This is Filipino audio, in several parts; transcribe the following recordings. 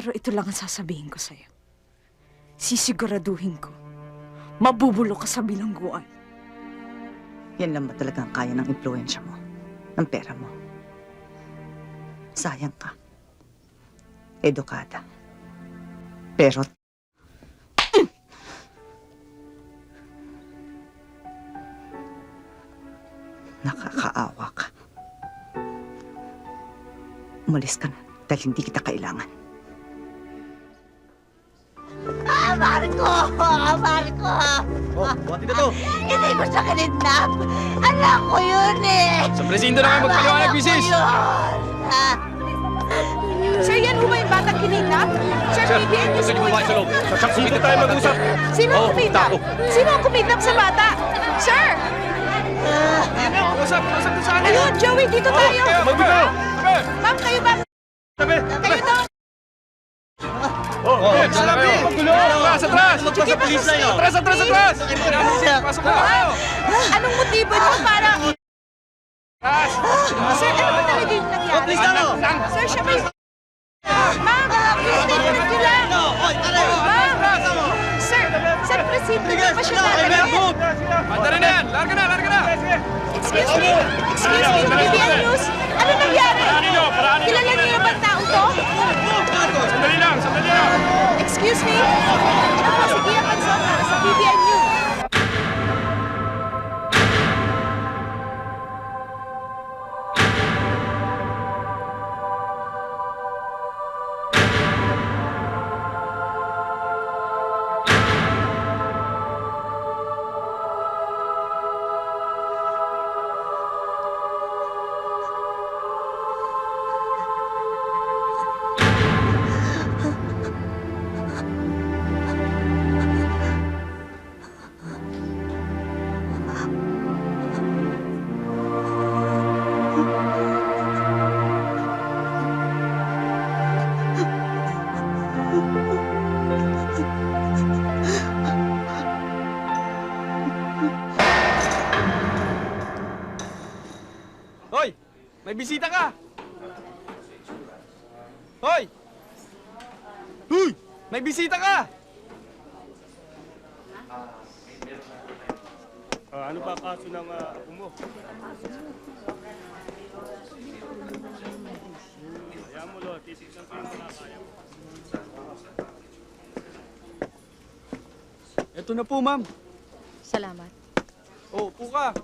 Pero ito lang ang sasabihin ko sa'yo. Sisiguraduhin ko, mabubulok ka sa bilangguan. Yan lang ba talaga ang kaya ng impluensya mo? Ng pera mo? Sayang ka. Edukada. Pero... Nakakaawa ka. Umalis ka na dahil hindi kita kailangan. Ah, Marco! Ah, Marco! Oh, buhati na to. Hindi ko siya kinidnap! Anak ko yun eh! Sa presinto na kayo magpaliwanag, ko misis. Ah, Sir, yan ho ba yung batang kininap? Sir, Sir, BBN News gusto niyo po ito. Dito tayo mag-usap. Sino ang Oo, kumidnap? Sino ang kumidnap sa bata? Sir! Yan na, usap, usap doon sa akin. Ayun, Joey, dito tayo! Magbigaw. Tabi. Ma'am, kayo ba? Atras, atras. Sige, Atras, atras, atras, atras. Pasok na kayo. Anong motibo niyo para... Atras. Sir, ano ba talaga yung nangyari? Lang, lang. Sir, siya yung... Ma'am, yung statement niyo lang. Ma'am, sir, sir, presinto niyo pa siya dadalhin. Andali na yan. Larga na, larga na. Excuse me? Excuse me, BBN News? Ano nangyari? Kilala niyo ba ang taong Excuse me? May bisita ka. Hoy! Hoy! May bisita ka! Ah, ano ba kaso ng uh, apo mo? Kaya mo, lo, titignan ko yung mga kaya mo. Ito na po, ma'am. Salamat. Oh, upo ka.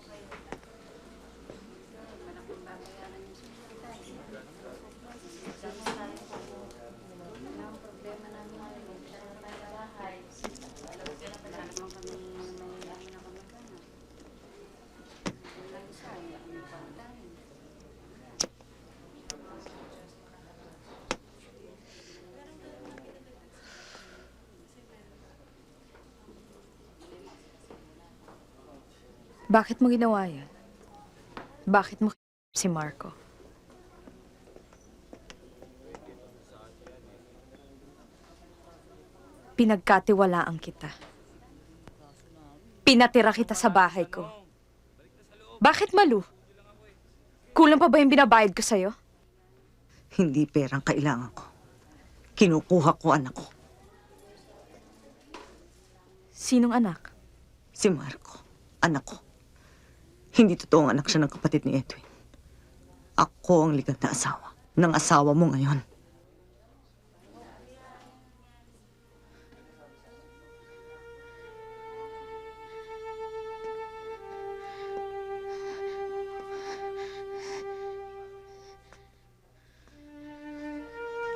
Bakit mo ginawa yan? Bakit mo si Marco? Pinagkatiwalaan kita. Pinatira kita sa bahay ko. Bakit malu? Kulang pa ba yung binabayad ko sa'yo? Hindi perang kailangan ko. Kinukuha ko anak ko. Sinong anak? Si Marco. Anak ko. Hindi totoong anak siya ng kapatid ni Edwin. Ako ang ligat na asawa. Ng asawa mo ngayon.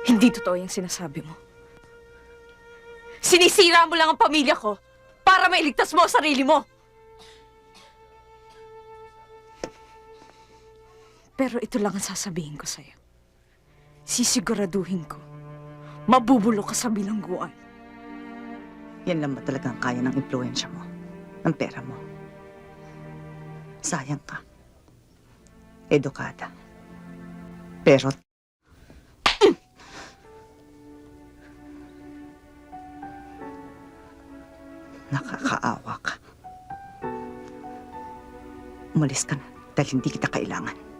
Hindi totoo yung sinasabi mo. Sinisira mo lang ang pamilya ko para mailigtas mo ang sarili mo. Pero ito lang ang sasabihin ko sa'yo. Sisiguraduhin ko, mabubulok ka sa bilangguan. Yan lang ba talaga ang kaya ng impluensya mo? Ng pera mo? Sayang ka. Edukada. Pero... Nakakaawa ka. Umalis ka na dahil hindi kita kailangan.